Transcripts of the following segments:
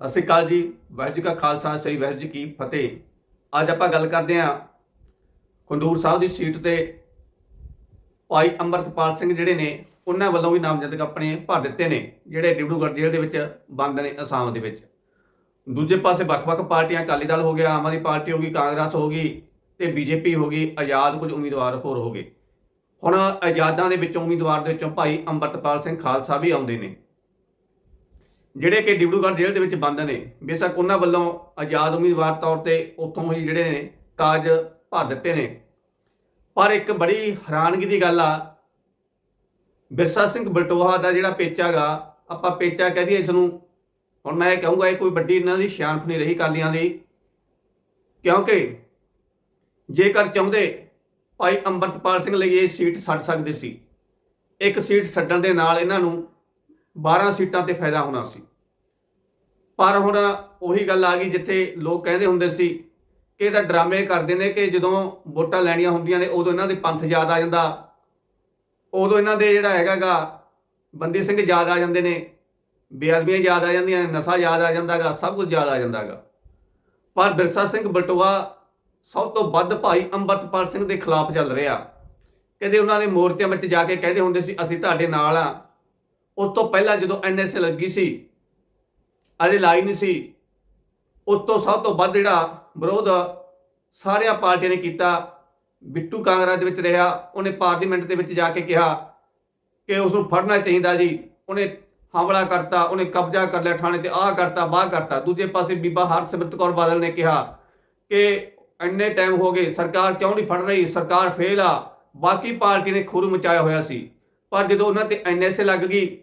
ਸਤਿ ਸ਼੍ਰੀ ਅਕਾਲ ਜੀ। ਵਾਹਿਗੁਰੂ ਜੀ ਕਾ ਖਾਲਸਾ, ਸ੍ਰੀ ਵਾਹਿਗੁਰੂ ਜੀ ਕੀ ਫਤਿਹ। ਅੱਜ ਆਪਾਂ ਗੱਲ ਕਰਦੇ ਹਾਂ ਖੰਡੂਰ ਸਾਹਿਬ ਦੀ ਸੀਟ ਤੇ ਭਾਈ ਅੰਮ੍ਰਿਤਪਾਲ ਸਿੰਘ ਜਿਹੜੇ ਨੇ, ਉਹਨਾਂ ਵੱਲੋਂ ਵੀ ਨਾਮਜ਼ਦਗ ਆਪਣੇ ਭਰ ਦਿੱਤੇ ਨੇ, ਜਿਹੜੇ ਡਿਬੜੂਗੜ੍ਹ ਜੇਲ੍ਹ ਦੇ ਵਿੱਚ ਬੰਦ ਨੇ ਅਸਾਮ ਦੇ ਵਿੱਚ। ਦੂਜੇ ਪਾਸੇ ਵੱਖ-ਵੱਖ ਪਾਰਟੀਆਂ, ਅਕਾਲੀ ਦਲ ਹੋ ਗਿਆ, ਆਮ ਆਦਮੀ ਪਾਰਟੀ ਹੋ ਗਈ, ਕਾਂਗਰਸ ਹੋ ਗਈ ਤੇ ਬੀਜੇਪੀ ਹੋ ਗਈ, ਆਜ਼ਾਦ ਕੁਝ ਉਮੀਦਵਾਰ ਹੋਰ ਹੋ ਗਏ। ਹੁਣ ਆਜ਼ਾਦਾਂ ਦੇ ਵਿੱਚੋਂ ਉਮੀਦਵਾਰ ਦੇ ਵਿੱਚੋਂ ਭਾਈ ਅੰਮ੍ਰਿਤਪਾਲ ਸਿੰਘ ਖਾਲਸਾ ਵੀ ਆਉਂਦੇ ਨੇ। ਜਿਹੜੇ ਕਿ ਡਿਬੜੂਗੜ੍ਹ ਜੇਲ੍ਹ ਦੇ ਵਿੱਚ ਬੰਦ ਨੇ, ਬੇਸ਼ੱਕ ਉਹਨਾਂ ਵੱਲੋਂ ਆਜ਼ਾਦ ਉਮੀਦਵਾਰ ਤੌਰ ਤੇ ਉੱਥੋਂ ਹੀ ਜਿਹੜੇ ਨੇ ਕਾਜ ਭਰ ਦਿੱਤੇ ਨੇ। ਪਰ ਇੱਕ ਬੜੀ ਹੈਰਾਨਗੀ ਦੀ ਗੱਲ ਆ, ਬਿਰਸਾ ਸਿੰਘ ਬਲਟੋਹਾ ਦਾ ਜਿਹੜਾ ਪੇਚਾ ਗਾ, ਆਪਾਂ ਪੇਚਾ ਕਹਿ ਦਈਏ ਇਸ ਨੂੰ ਹੁਣ ਮੈਂ ਇਹ ਕਹੂੰਗਾ ਇਹ ਕੋਈ ਵੱਡੀ ਇਹਨਾਂ ਦੀ ਸ਼ਾਨਫ ਨਹੀਂ ਰਹੀ ਕਾਲੀਆਂ ਦੀ, ਕਿਉਂਕਿ ਜੇਕਰ ਚਾਹੁੰਦੇ ਭਾਈ ਅੰਮ੍ਰਿਤਪਾਲ ਸਿੰਘ ਲਈ ਇਹ ਸੀਟ ਛੱਡ ਸਕਦੇ ਸੀ, ਇੱਕ ਸੀਟ ਛੱਡਣ ਦੇ ਨਾਲ ਇਹਨਾਂ ਨੂੰ 12 ਸੀਟਾਂ ਤੇ ਫਾਇਦਾ ਹੋਣਾ ਸੀ। ਪਰ ਹੁਣ ਉਹੀ ਗੱਲ ਆ ਗਈ ਜਿੱਥੇ ਲੋਕ ਕਹਿੰਦੇ ਹੁੰਦੇ ਸੀ ਕਿ ਇਹ ਤਾਂ ਡਰਾਮੇ ਕਰਦੇ ਨੇ ਕਿ ਜਦੋਂ ਵੋਟਾਂ ਲੈਣੀਆਂ ਹੁੰਦੀਆਂ ਨੇ ਉਦੋਂ ਇਹਨਾਂ ਦੇ ਪੰਥ ਯਾਦ ਆ ਜਾਂਦਾ। ਉਦੋਂ ਇਹਨਾਂ ਦੇ ਜਿਹੜਾ ਹੈਗਾਗਾ ਬੰਦੀ ਸਿੰਘ ਯਾਦ ਆ ਜਾਂਦੇ ਨੇ, ਬੇਅਦਬੀਆਂ ਯਾਦ ਆ ਜਾਂਦੀਆਂ ਨੇ, ਨਸ਼ਾ ਯਾਦ ਆ ਜਾਂਦਾਗਾ, ਸਭ ਕੁਝ ਯਾਦ ਆ ਜਾਂਦਾਗਾ। ਪਰ ਬਿਰਸਾ ਸਿੰਘ ਬਟੂਆ ਸਭ ਤੋਂ ਵੱਧ ਭਾਈ ਅੰਮ੍ਰਿਤਪਾਲ ਸਿੰਘ ਦੇ ਖਿਲਾਫ ਚੱਲ ਰਿਹਾ। ਕਦੇ ਉਹਨਾਂ ਨੇ ਮੋਰਚਿਆਂ ਵਿੱਚ ਜਾ ਕੇ ਕਹਿੰਦੇ ਹੁੰਦੇ ਸੀ, ਅਸੀਂ ਤੁਹਾਡੇ ਨਾਲ ਆ। ਉਸ ਤੋਂ ਪਹਿਲਾਂ ਜਦੋਂ ਐਨਐਸਏ ਲੱਗੀ ਸੀ ਅਜੇ ਲਾਈ ਨਹੀਂ ਸੀ। ਉਸ ਤੋਂ ਸਭ ਤੋਂ ਵੱਧ ਜਿਹੜਾ ਵਿਰੋਧ ਸਾਰੀਆਂ ਪਾਰਟੀਆਂ ਨੇ ਕੀਤਾ। ਬਿੱਟੂ ਕਾਂਗਰਸ ਦੇ ਵਿੱਚ ਰਿਹਾ। ਉਹਨੇ ਪਾਰਲੀਮੈਂਟ ਦੇ ਵਿੱਚ ਜਾ ਕੇ ਕਿਹਾ ਕਿ ਉਸ ਨੂੰ ਫੜਨਾ ਚਾਹੀਦਾ ਜੀ। ਉਹਨੇ ਹਮਲਾ ਕਰਤਾ, ਉਹਨੇ ਕਬਜ਼ਾ ਕਰ ਲਿਆ ਥਾਣੇ ਤੇ, ਆਹ ਕਰਤਾ, ਬਾਹ ਕਰਤਾ। ਦੂਜੇ ਪਾਸੇ ਬੀਬਾ ਹਰਸਿਮਰਤ ਕੌਰ ਬਾਦਲ ਨੇ ਕਿਹਾ ਕਿ ਇੰਨੇ ਟਾਈਮ ਹੋ ਗਏ, ਸਰਕਾਰ ਕਿਉਂ ਨਹੀਂ ਫੜ ਰਹੀ? ਸਰਕਾਰ ਫੇਲ ਆ। ਬਾਕੀ ਪਾਰਟੀ ਨੇ ਖੁਰੂ ਮਚਾਇਆ ਹੋਇਆ ਸੀ। ਪਰ ਜਦੋਂ ਉਹਨਾਂ ਤੇ ਐਨਐਸਏ ਲੱਗ ਗਈ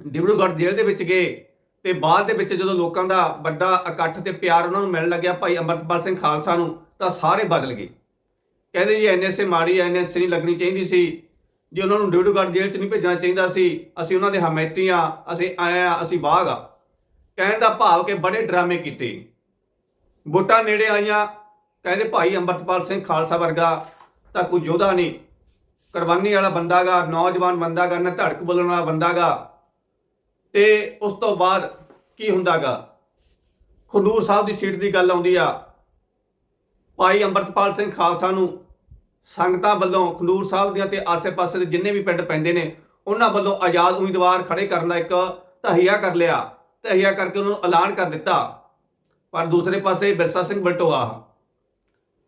ਡਿਬੜੂਗੜ੍ਹ ਜੇਲ੍ਹ ਦੇ ਵਿੱਚ ਗਏ ਤੇ ਬਾਅਦ ਦੇ ਵਿੱਚ ਜਦੋਂ ਲੋਕਾਂ ਦਾ ਵੱਡਾ ਇਕੱਠ ਤੇ ਪਿਆਰ ਉਹਨਾਂ ਨੂੰ ਮਿਲਣ ਲੱਗਿਆ ਭਾਈ ਅੰਮ੍ਰਿਤਪਾਲ ਸਿੰਘ ਖਾਲਸਾ ਨੂੰ, ਤਾਂ ਸਾਰੇ ਬਦਲ ਗਏ। ਕਹਿੰਦੇ ਜੀ ਐਨਐਸਏ ਮਾੜੀ ਐਨਐਸਏ ਨਹੀਂ ਲੱਗਣੀ ਚਾਹੀਦੀ ਸੀ। ਜੇ ਉਹਨਾਂ ਨੂੰ ਡਿਬੜੂਗੜ੍ਹ ਜੇਲ੍ਹ 'ਚ ਨਹੀਂ ਭੇਜਣਾ ਚਾਹੀਦਾ ਸੀ, ਅਸੀਂ ਉਹਨਾਂ ਦੇ ਹਮਾਇਤੀ ਆ, ਅਸੀਂ ਆਏ ਆ, ਅਸੀਂ ਬਾਗ ਆ। ਕਹਿਣ ਦਾ ਭਾਵ ਕਿ ਬੜੇ ਡਰਾਮੇ ਕੀਤੇ। ਵੋਟਾਂ ਨੇੜੇ ਆਈਆਂ। ਕਹਿੰਦੇ ਭਾਈ ਅੰਮ੍ਰਿਤਪਾਲ ਸਿੰਘ ਖਾਲਸਾ ਵਰਗਾ ਤਾਂ ਕੋਈ ਯੋਧਾ ਨਹੀਂ। ਕੁਰਬਾਨੀ ਵਾਲਾ ਬੰਦਾਗਾ ਨੌਜਵਾਨ ਬੰਦਾਗਾ ਨਾ ਧੜਕ ਬੋਲਣ ਵਾਲਾ ਬੰਦਾਗਾ ਤੇ ਉਸ ਤੋਂ ਬਾਅਦ ਕੀ ਹੁੰਦਾਗਾ? ਖੰਡੂਰ ਸਾਹਿਬ ਦੀ ਸੀਟ ਦੀ ਗੱਲ ਆਉਂਦੀ ਆ। ਭਾਈ ਅੰਮ੍ਰਿਤਪਾਲ ਸਿੰਘ ਖਾਲਸਾ ਨੂੰ ਸੰਗਤਾਂ ਵੱਲੋਂ ਖੰਡੂਰ ਸਾਹਿਬ ਦੀਆਂ ਤੇ ਆਸੇ-ਪਾਸੇ ਦੇ ਜਿੰਨੇ ਵੀ ਪਿੰਡ ਪੈਂਦੇ ਨੇ, ਉਹਨਾਂ ਵੱਲੋਂ ਆਜ਼ਾਦ ਉਮੀਦਵਾਰ ਖੜੇ ਕਰਨ ਦਾ ਇੱਕ ਤਹੀਆ ਕਰ ਲਿਆ। ਤਹੀਆ ਕਰਕੇ ਉਹਨਾਂ ਨੂੰ ਐਲਾਨ ਕਰ ਦਿੱਤਾ। ਪਰ ਦੂਸਰੇ ਪਾਸੇ ਬਿਰਸਾ ਸਿੰਘ ਬਲਟੋਆ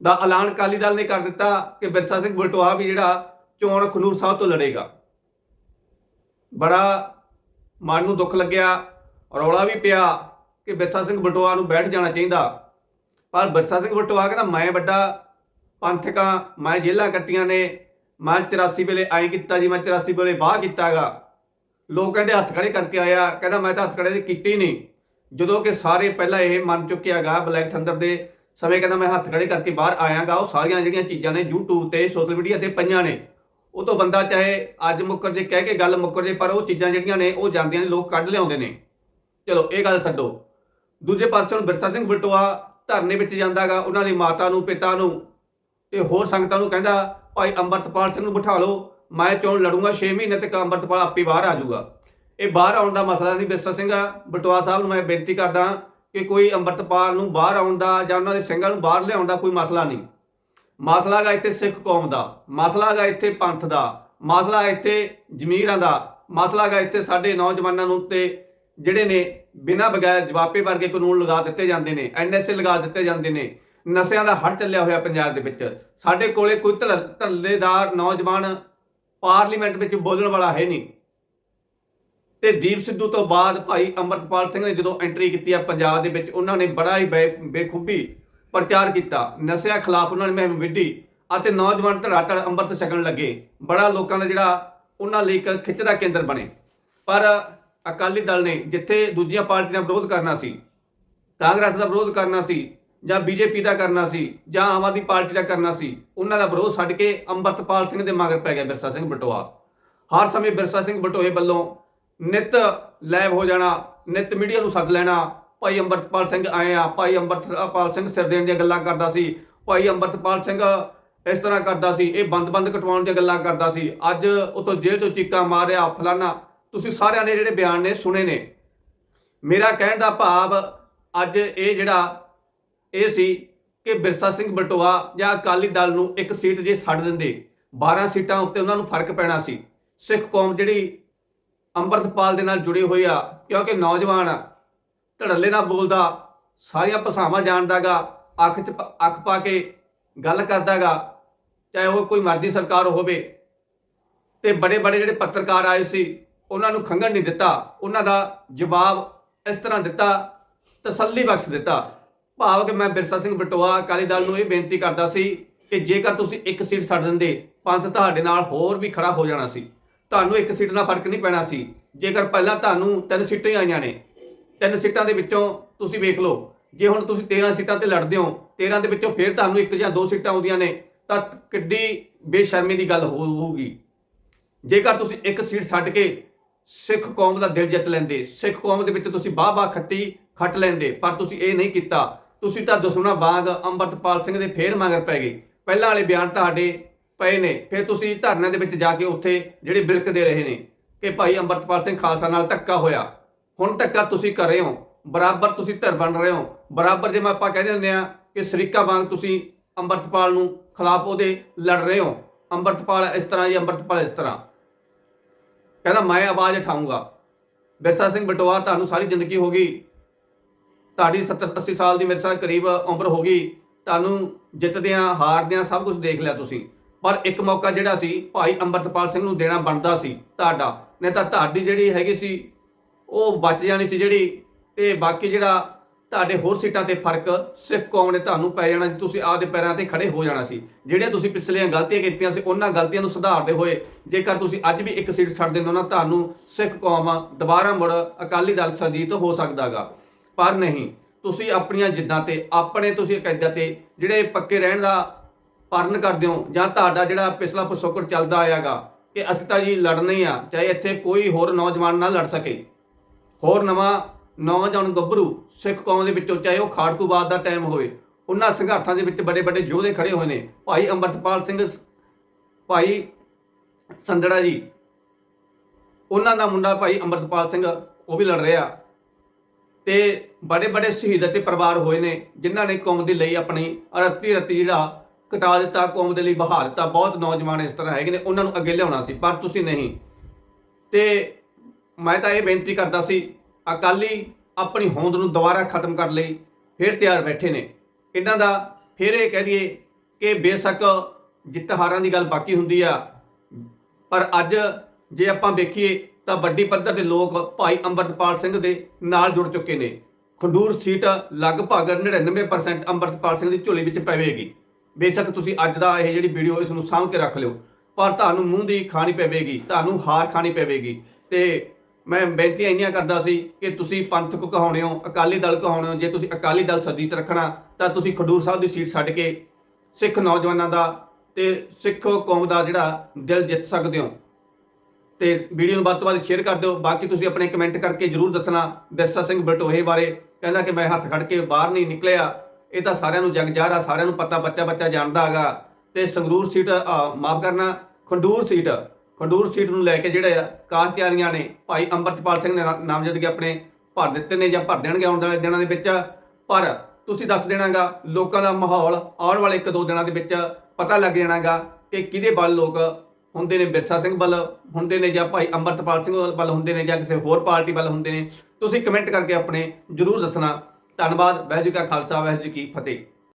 ਦਾ ਐਲਾਨ ਅਕਾਲੀ ਦਲ ਨੇ ਕਰ ਦਿੱਤਾ ਕਿ ਬਿਰਸਾ ਸਿੰਘ ਬਲਟੋਆ ਵੀ ਜਿਹੜਾ ਚੋਣ ਖੰਡੂਰ ਸਾਹਿਬ ਤੋਂ ਲੜੇਗਾ। ਬੜਾ ਮਨ ਨੂੰ ਦੁੱਖ ਲੱਗਿਆ, ਰੌਲਾ ਵੀ ਪਿਆ ਕਿ ਬਿਰਸਾ ਸਿੰਘ ਬਟੋਆ ਨੂੰ ਬੈਠ ਜਾਣਾ ਚਾਹੀਦਾ। ਪਰ ਬਿਰਸਾ ਸਿੰਘ ਬਟੋਆ ਕਹਿੰਦਾ, ਮੈਂ ਵੱਡਾ ਪੰਥਕਾਂ ਮੈਂ ਜੇਲਾਂ ਕੱਟੀਆਂ ਨੇ, ਮੈਂ 84 ਵੇਲੇ ਐਂ ਕੀਤਾ ਜੀ, ਮੈਂ 84 ਵੇਲੇ ਬਾਹ ਕੀਤਾਗਾ ਲੋਕ ਕਹਿੰਦੇ, ਹੱਥ ਖੜੇ ਕਰਕੇ ਆਇਆ। ਕਹਿੰਦਾ, ਮੈਂ ਤਾਂ ਹੱਥ ਖੜੇ ਕੀਤੇ ਹੀ ਨਹੀਂ। ਜਦੋਂ ਕਿ ਸਾਰੇ ਪਹਿਲਾਂ ਇਹ ਮੰਨ ਚੁੱਕਿਆਗਾ ਬਲੈਕ ਥੰਦਰ ਦੇ ਸਮੇਂ ਕਹਿੰਦਾ, ਮੈਂ ਹੱਥ ਖੜੇ ਕਰਕੇ ਬਾਹਰ ਆਇਆਗਾ। ਉਹ ਸਾਰੀਆਂ ਜਿਹੜੀਆਂ ਚੀਜ਼ਾਂ ਨੇ YouTube ਤੇ, ਸੋਸ਼ਲ ਮੀਡੀਆ ਤੇ ਪਈਆਂ ਨੇ। ਉਹ ਤੋਂ ਬੰਦਾ ਚਾਹੇ ਅੱਜ ਮੁੱਕਰ ਜੇ, ਕਹਿ ਕੇ ਗੱਲ ਮੁੱਕਰ ਜੇ, ਪਰ ਉਹ ਚੀਜ਼ਾਂ ਜਿਹੜੀਆਂ ਨੇ, ਉਹ ਜਾਂਦੀਆਂ ਨੇ, ਲੋਕ ਕੱਢ ਲਿਆਉਂਦੇ ਨੇ। ਚਲੋ, ਇਹ ਗੱਲ ਛੱਡੋ। ਦੂਜੇ ਪਾਸੇ ਹੁਣ ਬਿਰਸਾ ਸਿੰਘ ਬਟੋਆ ਧਰਨੇ ਵਿੱਚ ਜਾਂਦਾਗਾ, ਉਹਨਾਂ ਦੀ ਮਾਤਾ ਨੂੰ, ਪਿਤਾ ਨੂੰ ਤੇ ਹੋਰ ਸੰਗਤਾਂ ਨੂੰ ਕਹਿੰਦਾ, ਭਾਈ ਅੰਮ੍ਰਿਤਪਾਲ ਸਿੰਘ ਨੂੰ ਬਿਠਾ ਲਓ, ਮੈਂ ਚੋਣ ਲੜੂੰਗਾ 6 ਮਹੀਨੇ ਤੱਕ ਅੰਮ੍ਰਿਤਪਾਲ ਆਪੇ ਬਾਹਰ ਆ ਜਾਊਗਾ। ਇਹ ਬਾਹਰ ਆਉਣ ਦਾ ਮਸਲਾ ਨਹੀਂ ਬਿਰਸਾ ਸਿੰਘ ਬਟੋਆ ਸਾਹਿਬ ਨੂੰ ਮੈਂ ਬੇਨਤੀ ਕਰਦਾ ਕਿ ਕੋਈ ਅੰਮ੍ਰਿਤਪਾਲ ਨੂੰ ਬਾਹਰ ਆਉਣ ਦਾ ਜਾਂ ਉਹਨਾਂ ਦੇ ਸਿੰਘਾਂ ਨੂੰ ਬਾਹਰ ਲਿਆਉਣ ਦਾ ਕੋਈ ਮਸਲਾ ਨਹੀਂ। ਮਸਲਾ ਹੈਗਾ ਇੱਥੇ ਸਿੱਖ ਕੌਮ ਦਾ, ਮਸਲਾ ਹੈਗਾ ਇੱਥੇ ਪੰਥ ਦਾ, ਮਸਲਾ ਇੱਥੇ ਜ਼ਮੀਰਾਂ ਦਾ, ਮਸਲਾ ਹੈਗਾ ਇੱਥੇ ਸਾਡੇ ਨੌਜਵਾਨਾਂ ਨੂੰ ਤੇ ਜਿਹੜੇ ਨੇ ਬਿਨਾਂ ਬਗੈਰ ਜਵਾਬੇ ਵਰਗੇ ਕਾਨੂੰਨ ਲਗਾ ਦਿੱਤੇ ਜਾਂਦੇ ਨੇ ਐਨਐਸਏ ਲਗਾ ਦਿੱਤੇ ਜਾਂਦੇ ਨੇ, ਨਸ਼ਿਆਂ ਦਾ ਹੜ ਚੱਲਿਆ ਹੋਇਆ ਪੰਜਾਬ ਦੇ ਵਿੱਚ। ਸਾਡੇ ਕੋਲੇ ਕੋਈ ਧੜ- ਧੜੱਲੇਦਾਰ ਨੌਜਵਾਨ ਪਾਰਲੀਮੈਂਟ ਵਿੱਚ ਬੋਲਣ ਵਾਲਾ ਹੈ ਨਹੀਂ। ਤੇ ਦੀਪ ਸਿੱਧੂ ਤੋਂ ਬਾਅਦ ਭਾਈ ਅੰਮ੍ਰਿਤਪਾਲ ਸਿੰਘ ਨੇ ਜਦੋਂ ਐਂਟਰੀ ਕੀਤੀ ਆ ਪੰਜਾਬ ਦੇ ਵਿੱਚ, ਉਹਨਾਂ ਨੇ ਬੜਾ ਹੀ ਬੇ- ਬੇਖੂਬੀ ਪ੍ਰਚਾਰ ਕੀਤਾ। ਨਸ਼ਿਆਂ ਖਿਲਾਫ ਉਹਨਾਂ ਨੇ ਮੁਹਿੰਮ ਵਿੱਢੀ ਅਤੇ ਨੌਜਵਾਨ ਧੜਾਟੜ ਅੰਮ੍ਰਿਤ ਛਕਣ ਲੱਗੇ। ਬੜਾ ਲੋਕਾਂ ਦਾ ਜਿਹੜਾ ਉਹਨਾਂ ਲਈ ਇੱਕ ਖਿੱਚ ਦਾ ਕੇਂਦਰ ਬਣੇ। ਪਰ ਅਕਾਲੀ ਦਲ ਨੇ ਜਿੱਥੇ ਦੂਜੀਆਂ ਪਾਰਟੀਆਂ ਦਾ ਵਿਰੋਧ ਕਰਨਾ ਸੀ, ਕਾਂਗਰਸ ਦਾ ਵਿਰੋਧ ਕਰਨਾ ਸੀ ਜਾਂ ਬੀਜੇਪੀ ਦਾ ਕਰਨਾ ਸੀ ਜਾਂ ਆਮ ਆਦਮੀ ਪਾਰਟੀ ਦਾ ਕਰਨਾ ਸੀ, ਉਹਨਾਂ ਦਾ ਵਿਰੋਧ ਛੱਡ ਕੇ ਅੰਮ੍ਰਿਤਪਾਲ ਸਿੰਘ ਦੇ ਮਗਰ ਪੈ ਗਿਆ ਬਿਰਸਾ ਸਿੰਘ ਬਟੋਆ। ਹਰ ਸਮੇਂ ਬਿਰਸਾ ਸਿੰਘ ਬਟੋਏ ਵੱਲੋਂ ਨਿਤ ਲੈਬ ਹੋ ਜਾਣਾ, ਨਿਤ ਮੀਡੀਆ ਨੂੰ ਸੱਦ ਲੈਣਾ ਭਾਈ ਅੰਮ੍ਰਿਤਪਾਲ ਸਿੰਘ ਆਏ ਆ, ਭਾਈ ਅੰਮ੍ਰਿਤਪਾਲ ਸਿੰਘ ਸਿਰ ਦੇਣ ਦੀਆਂ ਗੱਲਾਂ ਕਰਦਾ ਸੀ, ਭਾਈ ਅੰਮ੍ਰਿਤਪਾਲ ਸਿੰਘ ਇਸ ਤਰ੍ਹਾਂ ਕਰਦਾ ਸੀ, ਇਹ ਬੰਦ-ਬੰਦ ਕਟਵਾਉਣ ਦੀਆਂ ਗੱਲਾਂ ਕਰਦਾ ਸੀ, ਅੱਜ ਉਤੋਂ ਜੇਲ੍ਹ ਤੋਂ ਚੀਕਾਂ ਮਾਰਿਆ ਫਲਾਨਾ, ਤੁਸੀਂ ਸਾਰਿਆਂ ਨੇ ਜਿਹੜੇ ਬਿਆਨ ਨੇ ਸੁਣੇ ਨੇ। ਮੇਰਾ ਕਹਿਣ ਦਾ ਭਾਵ ਅੱਜ ਇਹ ਜਿਹੜਾ ਇਹ ਸੀ ਕਿ ਬਿਰਸਾ ਸਿੰਘ ਬਟੋਆ ਜਾਂ ਅਕਾਲੀ ਦਲ ਨੂੰ ਇੱਕ ਸੀਟ ਜੇ ਛੱਡ ਦਿੰਦੇ 12 ਸੀਟਾਂ ਉੱਤੇ ਉਹਨਾਂ ਨੂੰ ਫ਼ਰਕ ਪੈਣਾ ਸੀ। ਸਿੱਖ ਕੌਮ ਜਿਹੜੀ ਅੰਮ੍ਰਿਤਪਾਲ ਦੇ ਨਾਲ ਜੁੜੀ ਹੋਈ ਆ, ਕਿਉਂਕਿ ਨੌਜਵਾਨ ਧੜੱਲੇ ਨਾਲ ਬੋਲਦਾ, ਸਾਰੀਆਂ ਭਾਸ਼ਾਵਾਂ ਜਾਣਦਾਗਾ, ਅੱਖ 'ਚ ਅੱਖ ਪਾ ਕੇ ਗੱਲ ਕਰਦਾਗਾ, ਚਾਹੇ ਉਹ ਕੋਈ ਮਰਜ਼ੀ ਸਰਕਾਰ ਹੋਵੇ। ਤੇ ਬੜੇ ਬੜੇ ਜਿਹੜੇ ਪੱਤਰਕਾਰ ਆਏ ਸੀ, ਉਹਨਾਂ ਨੂੰ ਖੰਗਣ ਨਹੀਂ ਦਿੱਤਾ। ਉਹਨਾਂ ਦਾ ਜਵਾਬ ਇਸ ਤਰ੍ਹਾਂ ਦਿੱਤਾ, ਤਸੱਲੀ ਬਖਸ਼ ਦਿੱਤਾ। ਭਾਵ ਕਿ ਮੈਂ ਬਿਰਸਾ ਸਿੰਘ ਬਟੋਆ ਅਕਾਲੀ ਦਲ ਨੂੰ ਇਹ ਬੇਨਤੀ ਕਰਦਾ ਸੀ ਕਿ ਜੇਕਰ ਤੁਸੀਂ ਇੱਕ ਸੀਟ ਛੱਡ ਦਿੰਦੇ, ਪੰਥ ਤੁਹਾਡੇ ਨਾਲ ਹੋਰ ਵੀ ਖੜਾ ਹੋ ਜਾਣਾ ਸੀ। ਤੁਹਾਨੂੰ ਇੱਕ ਸੀਟ ਨਾਲ ਫ਼ਰਕ ਨਹੀਂ ਪੈਣਾ ਸੀ। ਜੇਕਰ ਪਹਿਲਾਂ ਤੁਹਾਨੂੰ ਤਿੰਨ ਸੀਟਾਂ ਹੀ ਆਈਆਂ ਨੇ ਤਿੰਨ ਸੀਟਾਂ ਦੇ ਵਿੱਚੋਂ ਤੁਸੀਂ ਵੇਖ ਲਓ, ਜੇ ਹੁਣ ਤੁਸੀਂ 13 ਸੀਟਾਂ ਤੇ ਲੜਦੇ ਹੋ 13 ਦੇ ਵਿੱਚੋਂ ਫਿਰ ਤੁਹਾਨੂੰ ਇੱਕ ਜਾਂ ਦੋ ਸੀਟਾਂ ਆਉਂਦੀਆਂ ਨੇ, ਤਾਂ ਕਿੱਡੀ ਬੇਸ਼ਰਮੀ ਦੀ ਗੱਲ ਹੋਊਗੀ। ਜੇਕਰ ਤੁਸੀਂ ਇੱਕ ਸੀਟ ਛੱਡ ਕੇ ਸਿੱਖ ਕੌਮ ਦਾ ਦਿਲ ਜਿੱਤ ਲੈਂਦੇ, ਸਿੱਖ ਕੌਮ ਦੇ ਵਿੱਚ ਤੁਸੀਂ ਬਾਹ-ਬਾਹ ਖੱਟੀ ਖੱਟ ਲੈਂਦੇ, ਪਰ ਤੁਸੀਂ ਇਹ ਨਹੀਂ ਕੀਤਾ, ਤੁਸੀਂ ਤਾਂ ਦੁਸ਼ਮਣਾ ਬਾਗ ਅੰਮ੍ਰਿਤਪਾਲ ਸਿੰਘ ਦੇ ਫੇਰ ਮਗਰ ਪੈ ਗਏ। ਪਹਿਲਾਂ ਵਾਲੇ ਬਿਆਨ ਤੁਹਾਡੇ ਪਏ ਨੇ, ਫਿਰ ਤੁਸੀਂ ਧਰਨੇ ਦੇ ਵਿੱਚ ਜਾ ਕੇ ਉੱਥੇ ਜਿਹੜੇ ਬਿਲਕਦੇ ਰਹੇ ਨੇ, ਕਿ ਭਾਈ ਅੰਮ੍ਰਿਤਪਾਲ ਸਿੰਘ ਖਾਲਸਾ ਨਾਲ ਧੱਕਾ ਹੋਇਆ। ਹੁਣ ਧੱਕਾ ਤੁਸੀਂ ਕਰ ਰਹੇ ਹੋ, ਬਰਾਬਰ ਤੁਸੀਂ ਧਿਰ ਬਣ ਰਹੇ ਹੋ, ਬਰਾਬਰ ਜਿਵੇਂ ਆਪਾਂ ਕਹਿੰਦੇ ਹੁੰਦੇ ਆ ਕਿ ਸ਼ਰੀਕਾ ਵਾਂਗ ਤੁਸੀਂ ਅੰਮ੍ਰਿਤਪਾਲ ਨੂੰ ਖਿਲਾਫ ਉਹਦੇ ਲੜ ਰਹੇ ਹੋ, ਅੰਮ੍ਰਿਤਪਾਲ ਇਸ ਤਰ੍ਹਾਂ ਜਾਂ ਅੰਮ੍ਰਿਤਪਾਲ ਇਸ ਤਰ੍ਹਾਂ। ਕਹਿੰਦਾ ਮੈਂ ਆਵਾਜ਼ ਉਠਾਊਂਗਾ। ਬਿਰਸਾ ਸਿੰਘ ਬਟੋਆ, ਤੁਹਾਨੂੰ ਸਾਰੀ ਜ਼ਿੰਦਗੀ ਹੋ ਗਈ। ਤੁਹਾਡੀ 70 80 ਸਾਲ ਦੀ ਮੇਰੇ ਸਾਲ ਕਰੀਬ ਉਮਰ ਹੋ ਗਈ। ਤੁਹਾਨੂੰ ਜਿੱਤਦਿਆਂ ਹਾਰਦਿਆਂ ਸਭ ਕੁਝ ਦੇਖ ਲਿਆ ਤੁਸੀਂ। ਪਰ ਇੱਕ ਮੌਕਾ ਜਿਹੜਾ ਸੀ, ਭਾਈ ਅੰਮ੍ਰਿਤਪਾਲ ਸਿੰਘ ਨੂੰ ਦੇਣਾ ਬਣਦਾ ਸੀ ਤੁਹਾਡਾ। ਨਹੀਂ ਤਾਂ ਤੁਹਾਡੀ ਜਿਹੜੀ ਹੈਗੀ ਸੀ ਉਹ ਬਚ ਜਾਣੀ ਸੀ ਜਿਹੜੀ ਤੇ ਬਾਕੀ ਜਿਹੜਾ ਤੁਹਾਡੇ ਹੋਰ ਸੀਟਾਂ ਤੇ ਫ਼ਰਕ ਸਿੱਖ ਕੌਮ ਨੇ ਤੁਹਾਨੂੰ ਪੈ ਜਾਣਾ ਸੀ, ਤੁਸੀਂ ਆਪਦੇ ਪੈਰਾਂ ਤੇ ਖੜੇ ਹੋ ਜਾਣਾ ਸੀ। ਜਿਹੜੀਆਂ ਤੁਸੀਂ ਪਿਛਲੀਆਂ ਗਲਤੀਆਂ ਕੀਤੀਆਂ ਸੀ, ਉਹਨਾਂ ਗਲਤੀਆਂ ਨੂੰ ਸੁਧਾਰਦੇ ਹੋਏ ਜੇਕਰ ਤੁਸੀਂ ਅੱਜ ਵੀ ਇੱਕ ਸੀਟ ਛੱਡ ਦਿੰਦੇ ਹੋ ਨਾ, ਤੁਹਾਨੂੰ ਸਿੱਖ ਕੌਮ ਦੁਬਾਰਾ ਮੁੜ ਅਕਾਲੀ ਦਲ ਸਰਜੀਤ ਹੋ ਸਕਦਾਗਾ। ਪਰ ਨਹੀਂ, ਤੁਸੀਂ ਆਪਣੀਆਂ ਜਿੱਦਾਂ ਤੇ, ਆਪਣੇ ਤੁਸੀਂ ਕਾਇਦਾ ਤੇ ਜਿਹੜੇ ਪੱਕੇ ਰਹਿਣ ਦਾ ਪਾਲਣ ਕਰਦੇ ਹੋ, ਜਾਂ ਤੁਹਾਡਾ ਜਿਹੜਾ ਪਿਛਲਾ ਪਿਛੋਕੜ ਚੱਲਦਾ ਆਇਆਗਾ ਕਿ ਅਸੀਂ ਤਾਂ ਜੀ ਲੜਨਾ ਹੀ ਆ, ਚਾਹੇ ਇੱਥੇ ਕੋਈ ਹੋਰ ਨੌਜਵਾਨ ਨਾ ਲੜ ਸਕੇ। ਹੋਰ ਨਵਾਂ ਨੌਜਵਾਨ ਗੱਭਰੂ ਸਿੱਖ ਕੌਮ ਦੇ ਵਿੱਚੋਂ, ਚਾਹੇ ਉਹ ਖਾੜਕੂਬਾਦ ਦਾ ਟਾਈਮ ਹੋਵੇ, ਉਹਨਾਂ ਸੰਘਰਸ਼ਾਂ ਦੇ ਵਿੱਚ ਵੱਡੇ ਵੱਡੇ ਯੋਧੇ ਖੜੇ ਹੋਏ ਨੇ। ਭਾਈ ਅੰਮ੍ਰਿਤਪਾਲ ਸਿੰਘ ਸ- ਭਾਈ ਸੰਦੜਾ ਜੀ, ਉਹਨਾਂ ਦਾ ਮੁੰਡਾ ਭਾਈ ਅੰਮ੍ਰਿਤਪਾਲ ਸਿੰਘ, ਉਹ ਵੀ ਲੜ ਰਿਹਾ। ਤੇ ਬੜੇ ਬੜੇ ਸ਼ਹੀਦ ਅਤੇ ਪਰਿਵਾਰ ਹੋਏ ਨੇ, ਜਿਨ੍ਹਾਂ ਨੇ ਕੌਮ ਦੇ ਲਈ ਆਪਣੀ ਰੱਤੀ ਰੱਤੀ ਜਿਹੜਾ ਕਟਾ ਦਿੱਤਾ, ਕੌਮ ਦੇ ਲਈ ਬਹਾ ਦਿੱਤਾ। ਬਹੁਤ ਨੌਜਵਾਨ ਇਸ ਤਰ੍ਹਾਂ ਹੈਗੇ ਨੇ, ਉਹਨਾਂ ਨੂੰ ਅੱਗੇ ਲਿਆਉਣਾ ਸੀ, ਪਰ ਤੁਸੀਂ ਨਹੀਂ। ਤੇ ਮੈਂ ਤਾਂ ਇਹ ਬੇਨਤੀ ਕਰਦਾ ਸੀ, ਅਕਾਲੀ ਆਪਣੀ ਹੋਂਦ ਨੂੰ ਦੁਬਾਰਾ ਖਤਮ ਕਰ ਲਈ ਫਿਰ ਤਿਆਰ ਬੈਠੇ ਨੇ। ਇਹਨਾਂ ਦਾ ਫਿਰ ਇਹ ਕਹਿ ਦਈਏ ਕਿ ਬੇਸ਼ੱਕ ਜਿੱਤ ਹਾਰਾਂ ਦੀ ਗੱਲ ਬਾਕੀ ਹੁੰਦੀ ਆ। ਪਰ ਅੱਜ ਜੇ ਆਪਾਂ ਵੇਖੀਏ ਤਾਂ ਵੱਡੀ ਪੱਧਰ ਦੇ ਲੋਕ ਭਾਈ ਅੰਮ੍ਰਿਤਪਾਲ ਸਿੰਘ ਦੇ ਨਾਲ ਜੁੜ ਚੁੱਕੇ ਨੇ। ਖੰਡੂਰ ਸੀਟ ਲਗਭਗ 99% ਅੰਮ੍ਰਿਤਪਾਲ ਸਿੰਘ ਦੀ ਝੋਲੀ ਵਿੱਚ ਪਵੇਗੀ। ਬੇਸ਼ੱਕ ਤੁਸੀਂ ਅੱਜ ਦਾ ਇਹ ਜਿਹੜੀ ਵੀਡੀਓ ਇਸ ਨੂੰ ਸਾਂਭ ਕੇ ਰੱਖ ਲਿਓ, ਪਰ ਤੁਹਾਨੂੰ ਮੂੰਹ ਦੀ ਖਾਣੀ ਪਵੇਗੀ, ਤੁਹਾਨੂੰ ਹਾਰ ਖਾਣੀ ਪਵੇਗੀ ਤੇ ਮੈਂ ਬੇਨਤੀਆਂ ਇੰਨੀਆਂ ਕਰਦਾ ਸੀ ਕਿ ਤੁਸੀਂ ਪੰਥਕ ਕਹਾਉਣੇ ਹੋ, ਅਕਾਲੀ ਦਲ ਕਹਾਉਣੇ ਹੋ, ਜੇ ਤੁਸੀਂ ਅਕਾਲੀ ਦਲ ਸਰਜੀਤ ਰੱਖਣਾ, ਤਾਂ ਤੁਸੀਂ ਖਡੂਰ ਸਾਹਿਬ ਦੀ ਸੀਟ ਛੱਡ ਕੇ ਸਿੱਖ ਨੌਜਵਾਨਾਂ ਦਾ ਤੇ ਸਿੱਖ ਕੌਮ ਦਾ ਜਿਹੜਾ ਦਿਲ ਜਿੱਤ ਸਕਦੇ ਹੋ। ਤੇ ਵੀਡੀਓ ਨੂੰ ਵੱਧ ਤੋਂ ਵੱਧ ਸ਼ੇਅਰ ਕਰ ਦਿਓ। ਬਾਕੀ ਤੁਸੀਂ ਆਪਣੇ ਕਮੈਂਟ ਕਰਕੇ ਜਰੂਰ ਦੱਸਣਾ ਬਿਰਸਾ ਸਿੰਘ ਬਟੋਹੇ ਬਾਰੇ। ਕਹਿੰਦਾ ਕਿ ਮੈਂ ਹੱਥ ਖੜ ਕੇ ਬਾਹਰ ਨਹੀਂ ਨਿਕਲਿਆ। ਇਹ ਤਾਂ ਸਾਰਿਆਂ ਨੂੰ ਜਗ ਜਾਹਰ ਆ ਸਾਰਿਆਂ ਨੂੰ ਪਤਾ ਬੱਚਾ ਬੱਚਾ ਜਾਣਦਾ ਹੈਗਾ। ਤੇ ਸੰਗਰੂਰ ਸੀਟ ਮਾਫ ਕਰਨਾ, ਖੰਡੂਰ ਸੀਟ ਖੰਡੂਰ ਸੀਟ ਨੂੰ ਲੈ ਕੇ ਜਿਹੜੇ ਆ ਕਾਸ ਤਿਆਰੀਆਂ ਨੇ, ਭਾਈ ਅੰਮ੍ਰਿਤਪਾਲ ਸਿੰਘ ਨੇ ਨਾਮਜ਼ਦਗੀ ਆਪਣੇ ਭਰ ਦਿੱਤੇ ਨੇ ਜਾਂ ਭਰ ਦੇਣਗੇ ਆਉਣ ਵਾਲੇ ਦਿਨਾਂ ਦੇ ਵਿੱਚ। ਪਰ ਤੁਸੀਂ ਦੱਸ ਦੇਣਾਗਾ, ਲੋਕਾਂ ਦਾ ਮਾਹੌਲ ਆਉਣ ਵਾਲੇ ਇੱਕ ਦੋ ਦਿਨਾਂ ਦੇ ਵਿੱਚ ਪਤਾ ਲੱਗ ਜਾਣਾਗਾ ਕਿ ਕਿਹਦੇ ਵੱਲ ਲੋਕ ਹੁੰਦੇ ਨੇ, ਬਿਰਸਾ ਸਿੰਘ ਵੱਲ ਹੁੰਦੇ ਨੇ ਜਾਂ ਭਾਈ ਅੰਮ੍ਰਿਤਪਾਲ ਸਿੰਘ ਵੱਲ ਹੁੰਦੇ ਨੇ ਜਾਂ ਕਿਸੇ ਹੋਰ ਪਾਰਟੀ ਵੱਲ ਹੁੰਦੇ ਨੇ। ਤੁਸੀਂ ਕਮੈਂਟ ਕਰਕੇ ਆਪਣੇ ਜਰੂਰ ਦੱਸਣਾ। ਧੰਨਵਾਦ, ਵਾਹਿਗੁਰੂ ਕਾ ਖਾਲਸਾ, ਵਾਹਿਗੁਰੂ ਕੀ ਫਤਿਹ।